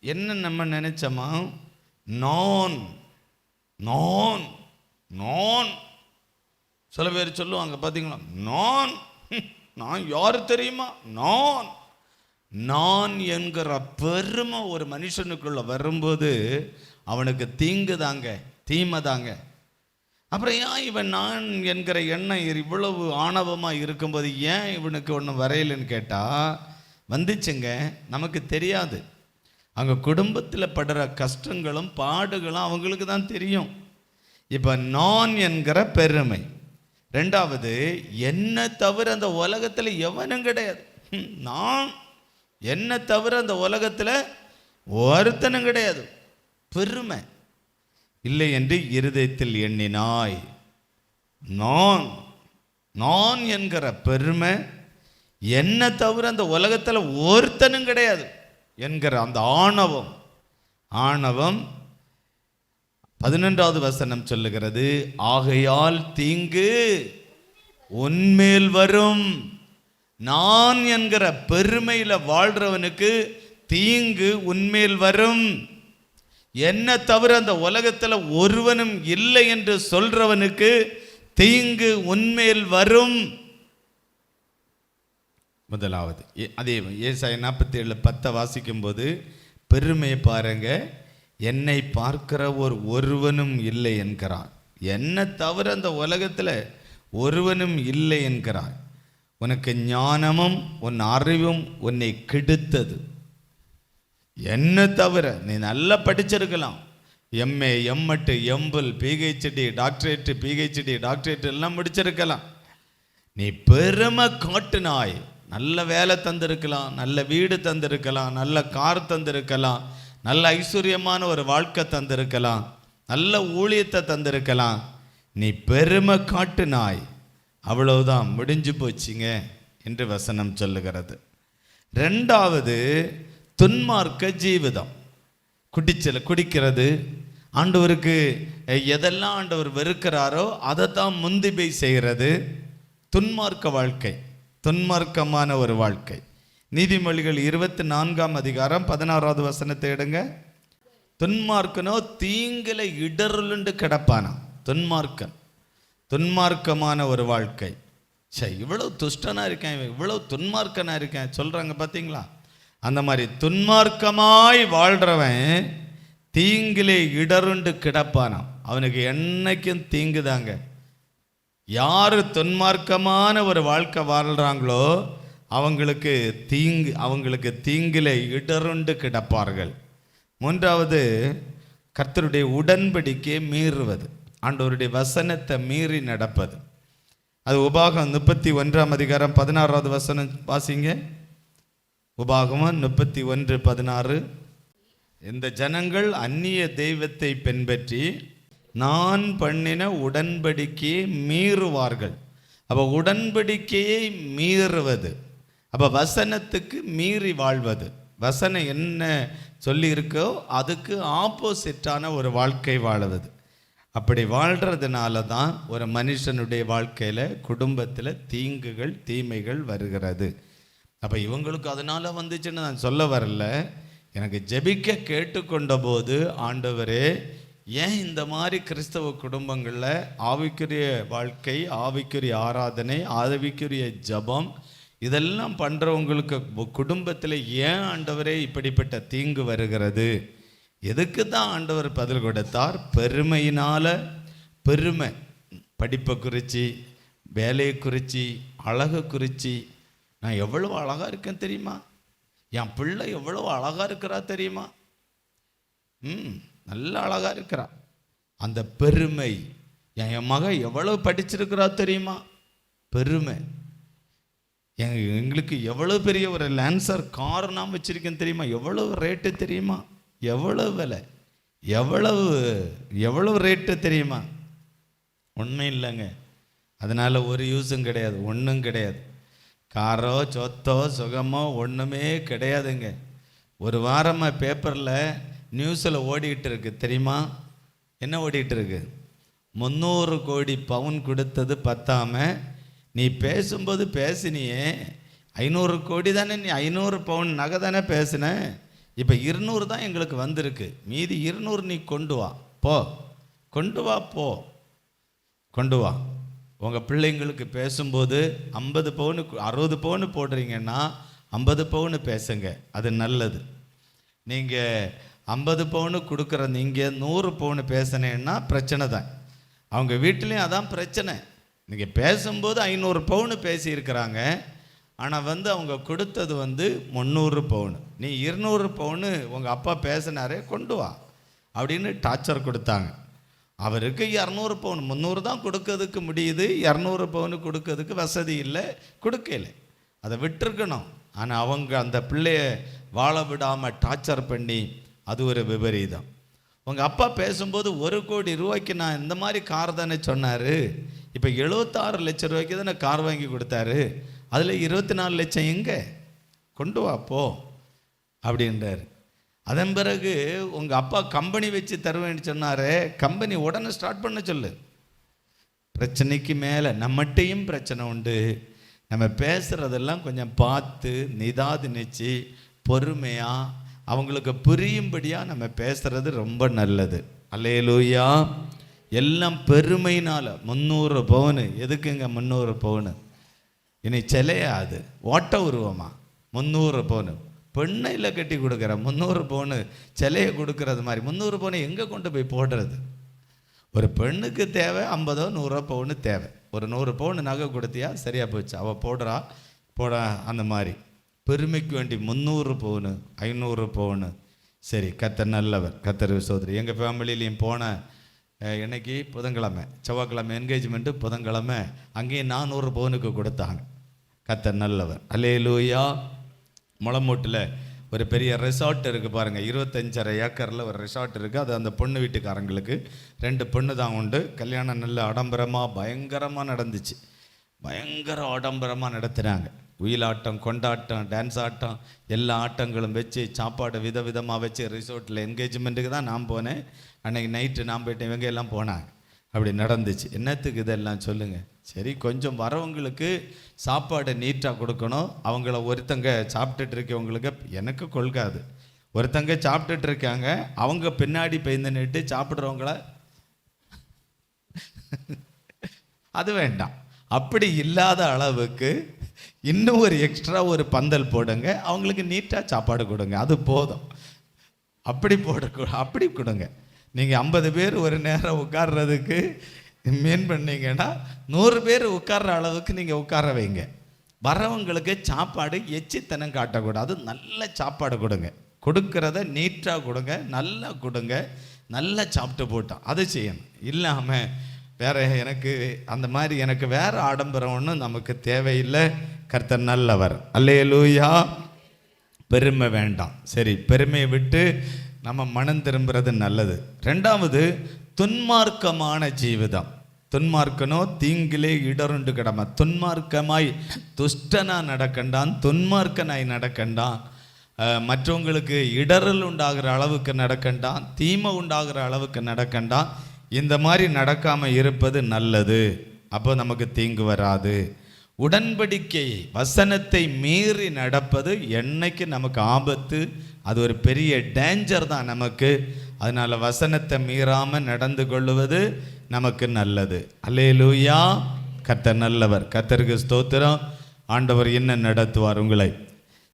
என்ன நம்ம நினைச்சோமா? நான். நான். நான். சில பேர் சொல்லுவாங்க பார்த்தீங்களா நான். நான் யார் தெரியுமா? நான். நான் என்கிற பெருமை ஒரு மனுஷனுக்குள்ள வரும்போது அவனுக்கு தீங்கு தாங்க தீமை தாங்க அப்புறம் ஏன் இவன் நான் என்கிற எண்ணம் இவ்வளவு ஆணவமாக இருக்கும்போது ஏன் இவனுக்கு ஒன்றும் வரையலைன்னு கேட்டால் வந்துச்சுங்க நமக்கு தெரியாது. அங்கே குடும்பத்தில் படுற கஷ்டங்களும் பாடுகளும் அவங்களுக்கு தான் தெரியும். இப்போ நான் என்கிற பெருமை. ரெண்டாவது என்னை தவிர அந்த உலகத்தில் எவனும் கிடையாது. நான் என்ன தவிர அந்த உலகத்தில் ஒருத்தனும் கிடையாது. பெருமை. இல்லை என்று இருதயத்தில் எண்ணினாய். நான் நான் என்கிற பெருமை என்னை தவிர அந்த உலகத்தில் ஒருத்தனும் கிடையாது. என்கிற அந்த ஆணவம் ஆணவம் பதினெண்டாவது வசனம் சொல்லுகிறது ஆகையால் தீங்கு உன்மேல் வரும். நான் என்கிற பெருமையில் வாழ்கிறவனுக்கு தீங்கு உன்மேல் வரும். என்ன தவிர அந்த உலகத்தில் ஒருவனும் இல்லை என்று சொல்றவனுக்கு தீங்கு உன்மேல் வரும். முதலாவது. ஏ- அதே ஏசாய நாற்பத்தி ஏழு பத்தை வாசிக்கும்போது பெருமையை பாருங்க என்னை பார்க்கிற ஒரு ஒருவனும் இல்லை என்கிறான் என்னை தவிர அந்த உலகத்தில் ஒருவனும் இல்லை என்கிறான் உனக்கு ஞானமும் உன் அறிவும் உன்னை கெடுத்தது. என்ன தவிர நீ நல்லா படிச்சிருக்கலாம். MA MEd MPhil PhD doctorate PhD doctorate எல்லாம் முடிச்சிருக்கலாம். நீ பெருமை காட்டுனாய். நல்ல வேலை தந்திருக்கலாம் நல்ல வீடு தந்திருக்கலாம் நல்ல கார் தந்திருக்கலாம் நல்ல ஐஸ்வர்யமான ஒரு வாழ்க்கை தந்திருக்கலாம் நல்ல ஊழியத்தை தந்திருக்கலாம். நீ பெருமை காட்டுனாய். அவ்வளவுதான் முடிஞ்சு போச்சுங்க என்று வசனம் சொல்லுகிறது. ரெண்டாவது துன்மார்க்க ஜீவிதம். குடிச்சல குடிக்கிறது. ஆண்டவருக்கு எதெல்லாம் ஆண்டவர் வெறுக்கிறாரோ அதை தான் முந்தி போய் செய்கிறது. துன்மார்க்க வாழ்க்கை. துன்மார்க்கமான ஒரு வாழ்க்கை. நீதிமொழிகள் இருபத்தி நான்காம் அதிகாரம் பதினாறாவது வசனத்தை எடுங்க. துன்மார்க்கனோ தீங்கில இடருளுண்டு கிடப்பானா துன்மார்க்கன். துன்மார்க்கமான ஒரு வாழ்க்கை. சே இவ்வளவு துஷ்டனா இருக்கேன் இவன் இவ்வளவு துன்மார்க்கனா இருக்கேன் சொல்றாங்க பார்த்தீங்களா அந்த மாதிரி துன்மார்க்கமாய் வாழ்றவன் தீங்கிலே இடருண்டு கிடப்பானாம். அவனுக்கு என்னைக்கும் தீங்குதாங்க யார் துன்மார்க்கமான ஒரு வாழ்க்கை வாழ்கிறாங்களோ அவங்களுக்கு தீங்கு அவங்களுக்கு தீங்கிலே இடருண்டு கிடப்பார்கள். மூன்றாவது கர்த்தருடைய உடன்படிக்கையை மீறுவது. ஆண்டவருடைய வசனத்தை மீறி நடப்பது. அது உபாகம் முப்பத்தி ஒன்றாம் அதிகாரம் பதினாறாவது வசனம் வாசிங்க. உபாகமம் முப்பத்தி ஒன்று பதினாறு. இந்த ஜனங்கள் அந்நிய தெய்வத்தை பின்பற்றி நான் பண்ணின உடன்படிக்கையை மீறுவார்கள். அப்போ உடன்படிக்கையை மீறுவது. அப்போ வசனத்துக்கு மீறி வாழ்வது. வசனம் என்ன சொல்லியிருக்கோ அதுக்கு ஆப்போசிட்டான ஒரு வாழ்க்கை வாழுவது. அப்படி வாழ்கிறதுனால தான் ஒரு மனுஷனுடைய வாழ்க்கையில் குடும்பத்தில் தீங்குகள் தீமைகள் வருகிறது. அப்போ இவங்களுக்கு அதனால் வந்துச்சுன்னு நான் சொல்ல வரல. எனக்கு ஜெபிக்க கேட்டுக்கொண்ட போது ஆண்டவரே ஏன் இந்த மாதிரி கிறிஸ்தவ குடும்பங்களில் ஆவிக்குரிய வாழ்க்கை ஆவிக்குரிய ஆராதனை ஆவிக்குரிய ஜபம் இதெல்லாம் பண்ணுறவங்களுக்கு குடும்பத்தில் ஏன் ஆண்டவரே இப்படிப்பட்ட தீங்கு வருகிறது? எதுக்கு தான் ஆண்டவர் பதில் கொடுத்தார்? பெருமையினால் பெருமை. படிப்பை குறித்து வேலையை குறித்து அழகை குறித்து நான் எவ்வளோ அழகாக இருக்கேன் தெரியுமா? என் பிள்ளை எவ்வளோ அழகாக இருக்கிறா தெரியுமா? ம். நல்ல அழகாக இருக்கிறா அந்த பெருமை என் என் மக எவ்வளவு படிச்சிருக்கிறா தெரியுமா? பெருமை. எங்க எங்களுக்கு எவ்வளோ பெரிய ஒரு லேன்சர் கார் நான் தெரியுமா? எவ்வளவு ரேட்டு தெரியுமா? எவ்வளவு விலை? எவ்வளவு எவ்வளோ ரேட்டு தெரியுமா? ஒன்றும் இல்லைங்க. அதனால் ஒரு யூஸும் கிடையாது ஒன்றும் கிடையாது. காரோ சொத்தோ சுகமோ ஒன்றுமே கிடையாதுங்க. ஒரு வாரமாக பேப்பரில் நியூஸில் ஓடிக்கிட்டு இருக்கு தெரியுமா? என்ன ஓடிக்கிட்டு இருக்கு முந்நூறு கோடி பவுன் கொடுத்தது பத்தாம நீ பேசும்போது பேசினியே. ஐநூறு கோடி தானே நீ ஐநூறு பவுன் நகை தானே பேசின? இப்போ இருநூறு தான் எங்களுக்கு வந்திருக்கு. மீதி இருநூறு நீ கொண்டு வா. போ. கொண்டு வா போ. கொண்டு வா. உங்கள் பிள்ளைங்களுக்கு பேசும்போது ஐம்பது பவுனு அறுபது பவுனு போடுறீங்கன்னா ஐம்பது பவுனு பேசுங்க. அது நல்லது. நீங்கள் ஐம்பது பவுனு கொடுக்குற நீங்கள் நூறு பவுனு பேசினேன்னா பிரச்சனை தான். அவங்க வீட்லேயும் அதான் பிரச்சனை. நீங்கள் பேசும்போது ஐநூறு பவுனு பேசியிருக்கிறாங்க. ஆனால் வந்து அவங்க கொடுத்தது வந்து முந்நூறு பவுனு. நீ இருநூறு பவுனு உங்கள் அப்பா பேசினாரே கொண்டு வா அப்படின்னு டார்ச்சர் கொடுத்தாங்க. அவருக்கு இரநூறு பவுன். முந்நூறு தான் கொடுக்கறதுக்கு முடியுது. இரநூறு பவுனு கொடுக்கறதுக்கு வசதி இல்லை. கொடுக்கல. அதை விட்டுருக்கணும். ஆனால் அவங்க அந்த பிள்ளைய வாழ விடாமல் டார்ச்சர் பண்ணி அது ஒரு விபரீதம். உங்கள் அப்பா பேசும்போது ஒரு கோடி ரூபாய்க்கு நான் இந்த மாதிரி கார் தானே சொன்னார்? இப்போ எழுபத்தாறு லட்சம் ரூபாய்க்கு தானே கார் வாங்கி கொடுத்தாரு? அதில் இருபத்தி நாலு லட்சம் எங்கே? கொண்டு வா போ அப்படின்றாரு. அதன் பிறகு உங்கள் அப்பா கம்பெனி வச்சு தருவேன்னு சொன்னாரே. கம்பெனி உடனே ஸ்டார்ட் பண்ண சொல்லு. பிரச்சனைக்கு மேலே நம்மகிட்டையும் பிரச்சனை உண்டு. நம்ம பேசுகிறதெல்லாம் கொஞ்சம் பார்த்து நிதானிச்சு பொறுமையாக அவங்களுக்கு புரியும்படியாக நம்ம பேசுகிறது ரொம்ப நல்லது. அல்லையலூயா எல்லாம் பெருமையினால். முந்நூறு பவுனு. எதுக்குங்க முந்நூறு பவுனு? இனி சிலையா அது? ஓட்ட உருவமா? முந்நூறு பவுனு. பெண்ணையில் கட்டி கொடுக்குற முந்நூறு பவுனு. சிலையை கொடுக்கறது மாதிரி. முந்நூறு பவுனை எங்கே கொண்டு போய் போடுறது? ஒரு பெண்ணுக்கு தேவை ஐம்பதோ நூறோ பவுனு தேவை. ஒரு நூறு பவுன் நகை கொடுத்தியா? சரியாக போச்சு. அவள் போடுறா. போட அந்த மாதிரி. பெருமைக்கு வேண்டி முந்நூறு பவுனு ஐநூறு பவுனு. சரி கத்தர் நல்லவர் கத்தர் சோதரி எங்கள் ஃபேமிலியிலையும் போன இன்னைக்கு புதன்கிழமை செவ்வாய்க்கிழமை என்கேஜ்மெண்ட்டு புதன்கிழமை அங்கேயும் நானூறு பவுனுக்கு கொடுத்தாங்க கத்தர் நல்லவர். அலே லூயா முளமூட்டில் ஒரு பெரிய ரெசார்ட் இருக்குது பாருங்கள் இருபத்தஞ்சரை ஏக்கரில் ஒரு ரெசார்ட் இருக்குது அது அந்த பொண்ணு வீட்டுக்காரங்களுக்கு. ரெண்டு பொண்ணு தான் உண்டு. கல்யாணம் நல்ல ஆடம்பரமாக பயங்கரமாக நடந்துச்சு. பயங்கர ஆடம்பரமாக நடத்துகிறாங்க உயிலாட்டம் கொண்டாட்டம் டான்ஸ் ஆட்டம் எல்லா ஆட்டங்களும் வச்சு சாப்பாடு விதவிதமாக வச்சு ரிசோர்ட்டில் என்கேஜ்மெண்ட்டுக்கு தான் நான் போனேன். அன்னைக்கு நைட்டு நான் போயிட்டேன் இவங்க எல்லாம் போனாங்க. அப்படி நடந்துச்சு. என்னத்துக்கு இதெல்லாம் சொல்லுங்கள் சரி கொஞ்சம் வரவங்களுக்கு சாப்பாடு நீட்டாக கொடுக்கணும். அவங்கள ஒருத்தங்க சாப்பிட்டுட்டு இருக்கவங்களுக்கு எனக்கு கொள்காது. ஒருத்தங்க சாப்பிட்டுட்டு இருக்காங்க அவங்க பின்னாடி பெய்ந்து நிட்டு சாப்பிட்றவங்கள அது வேண்டாம். அப்படி இல்லாத அளவுக்கு இன்னும் ஒரு எக்ஸ்ட்ரா ஒரு பந்தல் போடுங்க. அவங்களுக்கு நீட்டாக சாப்பாடு கொடுங்க. அது போதும். அப்படி போட அப்படி கொடுங்க. நீங்கள் ஐம்பது பேர் ஒரு நேரம் உட்கார்றதுக்கு மீன் பண்ணீங்கன்னா நூறு பேர் உட்கார்ற அளவுக்கு நீங்கள் உட்கார வைங்க. வரவங்களுக்கு சாப்பாடு எச்சித்தனம் காட்டக்கூடாது. நல்ல சாப்பாடு கொடுங்க. கொடுக்கறத நீட்டாக கொடுங்க. நல்லா கொடுங்க. நல்லா சாப்பிட்டு போட்டோம் அது செய்யணும். இல்லாமல் வேற எனக்கு அந்த மாதிரி எனக்கு வேற ஆடம்பரம் ஒன்றும் நமக்கு தேவையில்லை. கர்த்தர் நல்லவர். அல்லையலூயா பெருமை வேண்டாம். சரி பெருமையை விட்டு நம்ம மனம் திரும்புறது நல்லது. ரெண்டாவது துன்மார்க்கமான ஜீவிதம். துன்மார்க்கனோ தீங்கிலே இடருண்டு கிடமை? துன்மார்க்கமாய் துஷ்டனா நடக்கண்டான் துன்மார்க்கனாய் நடக்கண்டான். மற்றவங்களுக்கு இடரல் உண்டாகிற அளவுக்கு நடக்கண்டான் தீமை உண்டாகிற அளவுக்கு நடக்கண்டான். இந்த மாதிரி நடக்காமல் இருப்பது நல்லது. அப்போ நமக்கு தீங்கு வராது. உடன்படிக்கை வசனத்தை மீறி நடப்பது என்னைக்கு நமக்கு ஆபத்து அது ஒரு பெரிய டேஞ்சர் தான் நமக்கு. அதனால வசனத்தை மீறாமல் நடந்து கொள்வது நமக்கு நல்லது. அல்லேலூயா. கர்த்தர் நல்லவர். கர்த்தருக்கு ஸ்தோத்திரம். ஆண்டவர் என்ன நடத்துவார் உங்களை?